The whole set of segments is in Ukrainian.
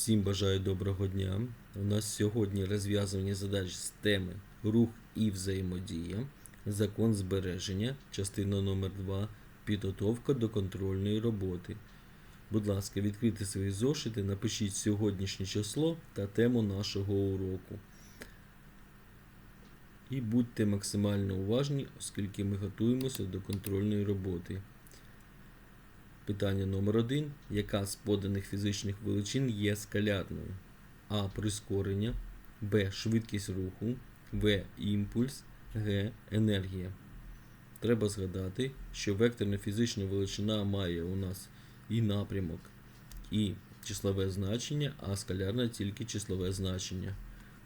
Всім бажаю доброго дня. У нас сьогодні розв'язування задач з теми рух і взаємодія, закон збереження, частина номер 2 підготовка до контрольної роботи. Будь ласка, відкрийте свої зошити, напишіть сьогоднішнє число та тему нашого уроку. І будьте максимально уважні, оскільки ми готуємося до контрольної роботи. Питання номер 1 Яка з поданих фізичних величин є скалярною? А. Прискорення, Б. Швидкість руху, В. Імпульс, Г. Енергія. Треба згадати, що векторна фізична величина має у нас і напрямок, і числове значення, а скалярна тільки числове значення.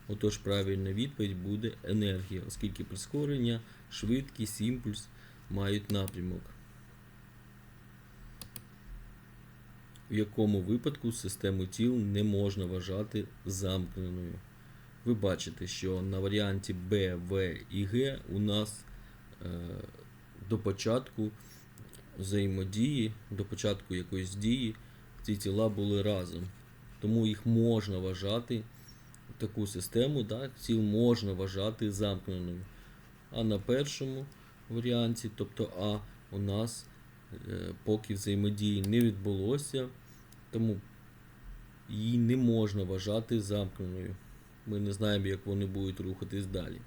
Отож, правильна відповідь буде енергія, оскільки прискорення, швидкість, імпульс мають напрямок. В якому випадку систему тіл не можна вважати замкненою. Ви бачите, що на варіанті Б, В і Г у нас е, до початку взаємодії, до початку якоїсь дії ці тіла були разом. Тому їх можна вважати, таку систему так, тіл можна вважати замкненою. А на першому варіанті, тобто А, у нас поки взаємодії не відбулося, тому її не можна вважати замкненою. Ми не знаємо, як вони будуть рухатись далі.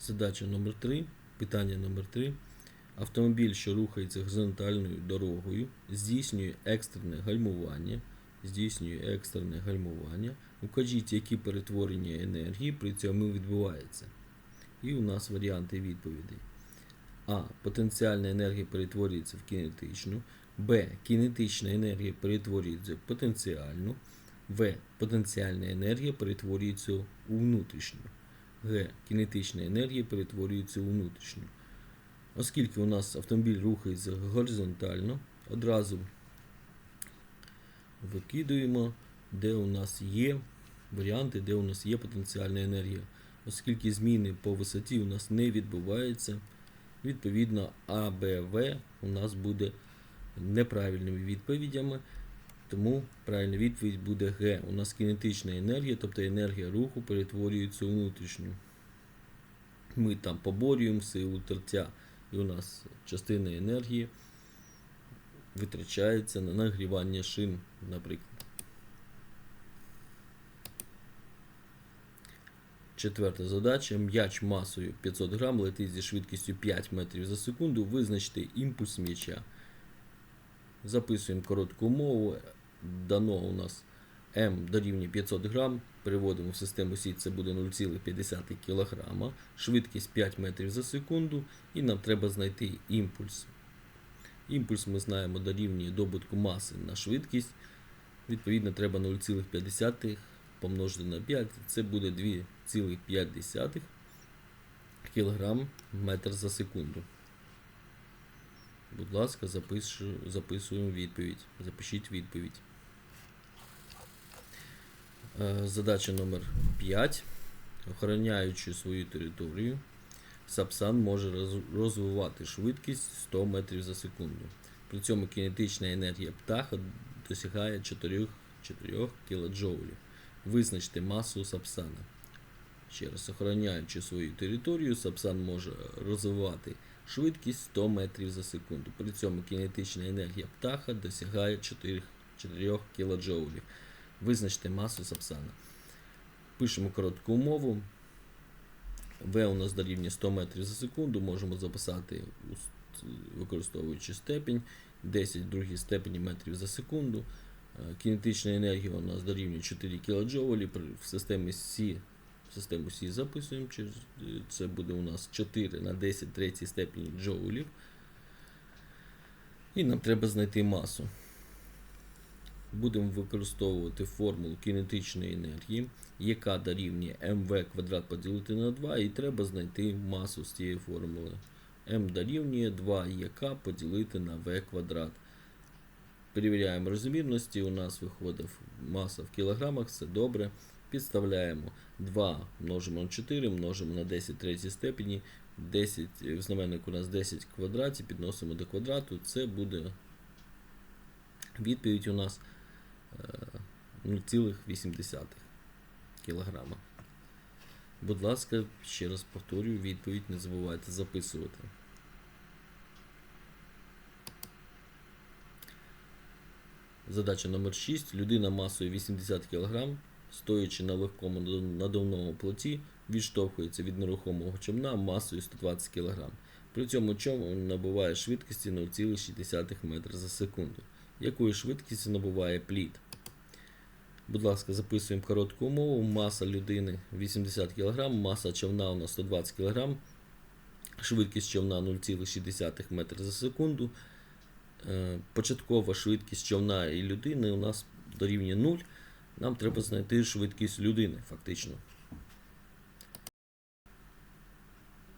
Задача номер 3 Питання номер 3 Автомобіль, що рухається горизонтальною дорогою, здійснює екстрене гальмування. Здійснює екстрене гальмування. Укажіть, які перетворення енергії при цьому відбуваються. І у нас варіанти відповідей. А. Потенціальна енергія перетворюється в кінетичну. Б. Кінетична енергія перетворюється в потенціальну. В. Потенціальна енергія перетворюється у внутрішню. Г. Кінетична енергія перетворюється у внутрішню. Оскільки у нас автомобіль рухається горизонтально, одразу викидуємо, де у нас є варіанти, де у нас є потенціальна енергія оскільки зміни по висоті у нас не відбуваються, відповідно А, Б, В у нас буде неправильними відповідями. Тому правильна відповідь буде Г. У нас кінетична енергія, тобто енергія руху перетворюється у внутрішню. Ми там поборюємо силу тертя, і у нас частина енергії витрачається на нагрівання шин, наприклад. Четверта задача. М'яч масою 500 грам летить зі швидкістю 5 метрів за секунду. Визначте імпульс м'яча. Записуємо коротку умову. Дано у нас М дорівнює 500 грам. Переводимо в систему сіть, це буде 0,5 кг. Швидкість 5 метрів за секунду. І нам треба знайти імпульс. Імпульс ми знаємо дорівнює добутку маси на швидкість. Відповідно, треба 0,5 помножити на 5, це буде 2,5 кг метр за секунду. Будь ласка, запишу, записуємо відповідь. Запишіть відповідь. Е, задача номер 5. Охороняючи свою територію, Сапсан може розвивати швидкість 100 метрів за секунду. При цьому кінетична енергія птаха досягає 4 4 кДж. Визначте масу сапсана. Ще раз, охороняючи свою територію, сапсан може розвивати швидкість 100 метрів за секунду. При цьому кінетична енергія птаха досягає 4 4 кДж. Визначте масу сапсана. Пишемо коротку умову. В у нас дорівнює 100 метрів за секунду. Можемо записати, використовуючи степінь 10 в другій степені метрів за секунду. Е, кінетична енергія у нас дорівнює 4 кДж. В системі Сі систему Сі записуємо, це буде у нас 4 на 10 третій степені джоулів. І нам треба знайти масу. Будемо використовувати формулу кінетичної енергії, яка дорівнює mv квадрат поділити на 2, і треба знайти масу з цієї формули. m дорівнює 2 яка поділити на v квадрат. Перевіряємо розмірності. У нас виходить маса в кілограмах, все добре. Підставляємо 2 множимо на 4, множимо на 10 третій степені. 10, в знаменнику у нас 10 в квадраті, підносимо до квадрату, це буде відповідь у нас е, 0,8 кілограма. Будь ласка, ще раз повторюю, відповідь не забувайте записувати. Задача номер 6. Людина масою 80 кг, стоячи на легкому надувному плоті, відштовхується від нерухомого човна масою 120 кг. При цьому човен набуває швидкості 0,6 метра за секунду. Якої швидкості набуває плід? Будь ласка, записуємо коротку умову. Маса людини 80 кг, маса човна у нас 120 кг, швидкість човна 0,6 метра за секунду. Е, Початкова швидкість човна і людини у нас дорівнює 0. Нам треба знайти швидкість людини, фактично.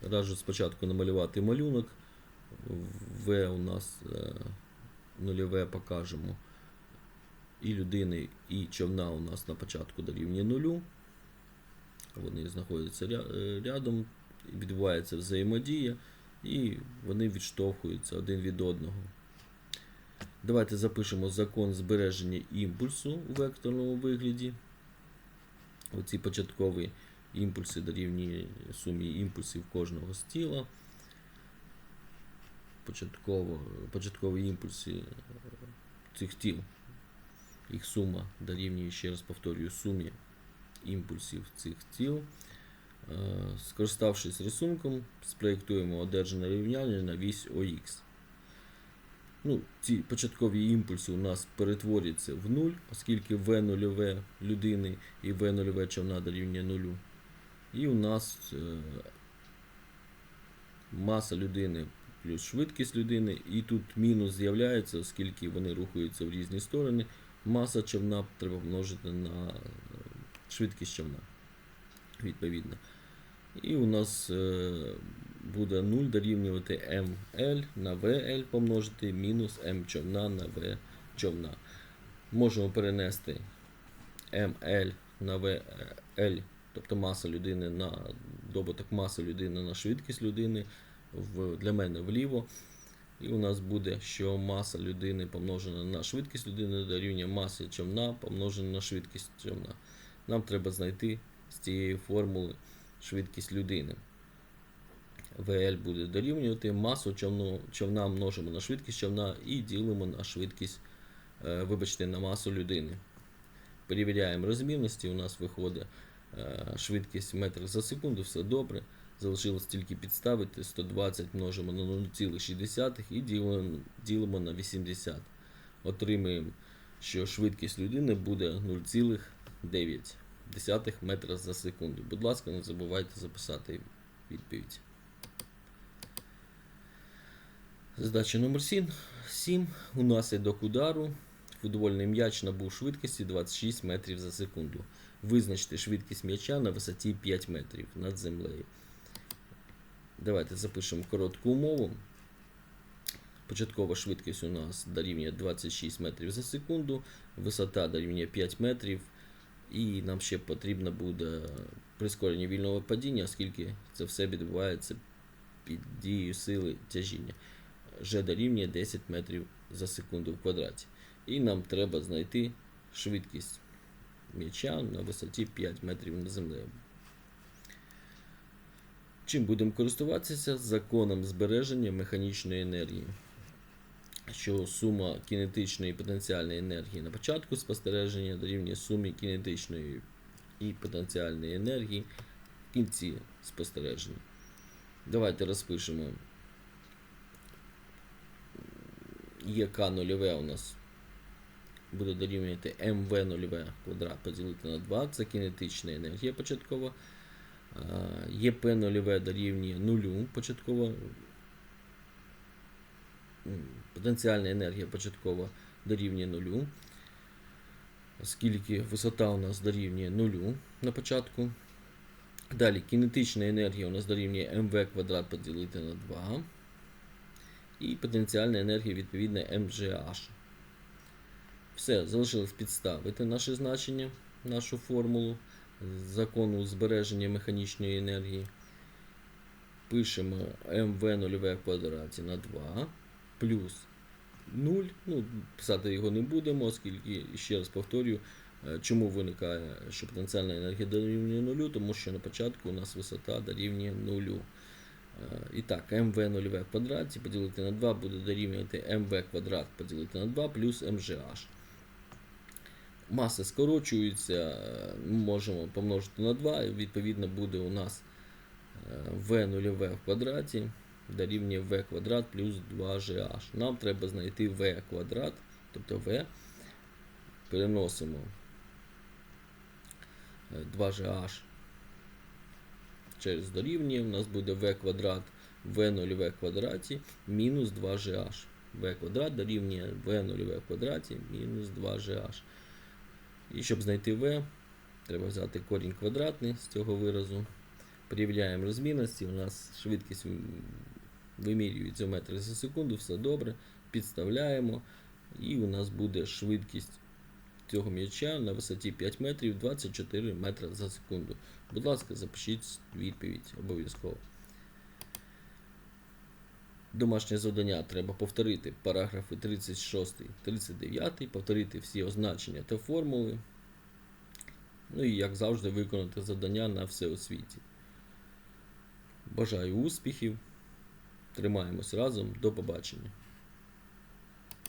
Раджу спочатку намалювати малюнок. В у нас е, нульове покажемо. І людини, і човна у нас на початку дорівнює нулю. Вони знаходяться е, рядом, відбувається взаємодія, і вони відштовхуються один від одного. Давайте запишемо закон збереження імпульсу у векторному вигляді. Оці початкові імпульси дорівнює сумі імпульсів кожного з тіла. Початково, початкові імпульси е, цих тіл. Їх сума дорівнює, ще раз повторюю, сумі імпульсів цих тіл. Е, Скориставшись рисунком, спроєктуємо одержане рівняння на вісь ОХ. Ну, ці початкові імпульси у нас перетворюються в нуль, оскільки В нульове людини і В нульове човна дорівнює нулю. І у нас е, маса людини плюс швидкість людини, і тут мінус з'являється, оскільки вони рухаються в різні сторони. Маса човна треба множити на е, швидкість човна. Відповідно. І у нас е, буде 0 дорівнювати ML на VL помножити мінус M човна на V човна. Можемо перенести ML на VL, тобто маса людини на добуток маси людини на швидкість людини в, для мене вліво. І у нас буде, що маса людини помножена на швидкість людини дорівнює маси човна помножена на швидкість човна. Нам треба знайти з цієї формули швидкість людини. ВЛ буде дорівнювати масу човну, човна множимо на швидкість човна і ділимо на швидкість, е, вибачте, на масу людини. Перевіряємо розмірності, у нас виходить е, швидкість в метрах за секунду, все добре. Залишилось тільки підставити 120 множимо на 0,6 і ділимо, ділимо на 80. Отримуємо, що швидкість людини буде 0,9 метра за секунду. Будь ласка, не забувайте записати відповідь. Задача номер 7. 7. Унаслідок удару футбольний м'яч набув швидкості 26 метрів за секунду. Визначте швидкість м'яча на висоті 5 метрів над землею. Давайте запишемо коротку умову. Початкова швидкість у нас дорівнює 26 метрів за секунду, висота дорівнює 5 метрів, і нам ще потрібно буде прискорення вільного падіння, оскільки це все відбувається під дією сили тяжіння. G дорівнює 10 метрів за секунду в квадраті. І нам треба знайти швидкість м'яча на висоті 5 метрів над землею. Чим будемо користуватися? Законом збереження механічної енергії. Що сума кінетичної і потенціальної енергії на початку спостереження дорівнює сумі кінетичної і потенціальної енергії в кінці спостереження. Давайте розпишемо. ЄК нульове у нас буде дорівнювати МВ нульове квадрат поділити на 2, це кінетична енергія початкова. ЄП нульове дорівнює нулю початкова. Потенціальна енергія початкова дорівнює нулю. Оскільки висота у нас дорівнює нулю на початку. Далі кінетична енергія у нас дорівнює МВ квадрат поділити на 2 і потенціальна енергія відповідна MGH. Все, залишилось підставити наше значення, нашу формулу закону збереження механічної енергії. Пишемо МВ0В квадраті на 2 плюс 0. Ну, Писати його не будемо, оскільки, ще раз повторюю, е, чому виникає, що потенціальна енергія дорівнює нулю, тому що на початку у нас висота дорівнює 0. І так, mv нульове в квадраті поділити на 2 буде дорівнювати mv квадрат поділити на 2 плюс mgh. Маси скорочуються, е, можемо помножити на 2, і відповідно буде у нас е, v нульове в квадраті дорівнює v квадрат плюс 2gh. Нам треба знайти v квадрат, тобто v. Переносимо е, 2gh через дорівнює. У нас буде v квадрат v нульове в квадраті мінус 2gh. v квадрат дорівнює v нульове в квадраті мінус 2gh. І щоб знайти v, треба взяти корінь квадратний з цього виразу. Порівняємо розмірності. У нас швидкість вимірюється в метрах за секунду, все добре. Підставляємо. І у нас буде швидкість цього м'яча на висоті 5 метрів 24 метри за секунду. Будь ласка, запишіть відповідь обов'язково. Домашнє завдання треба повторити параграфи 36, 39, повторити всі означення та формули. Ну і, як завжди, виконати завдання на всеосвіті. Бажаю успіхів. Тримаємось разом. До побачення.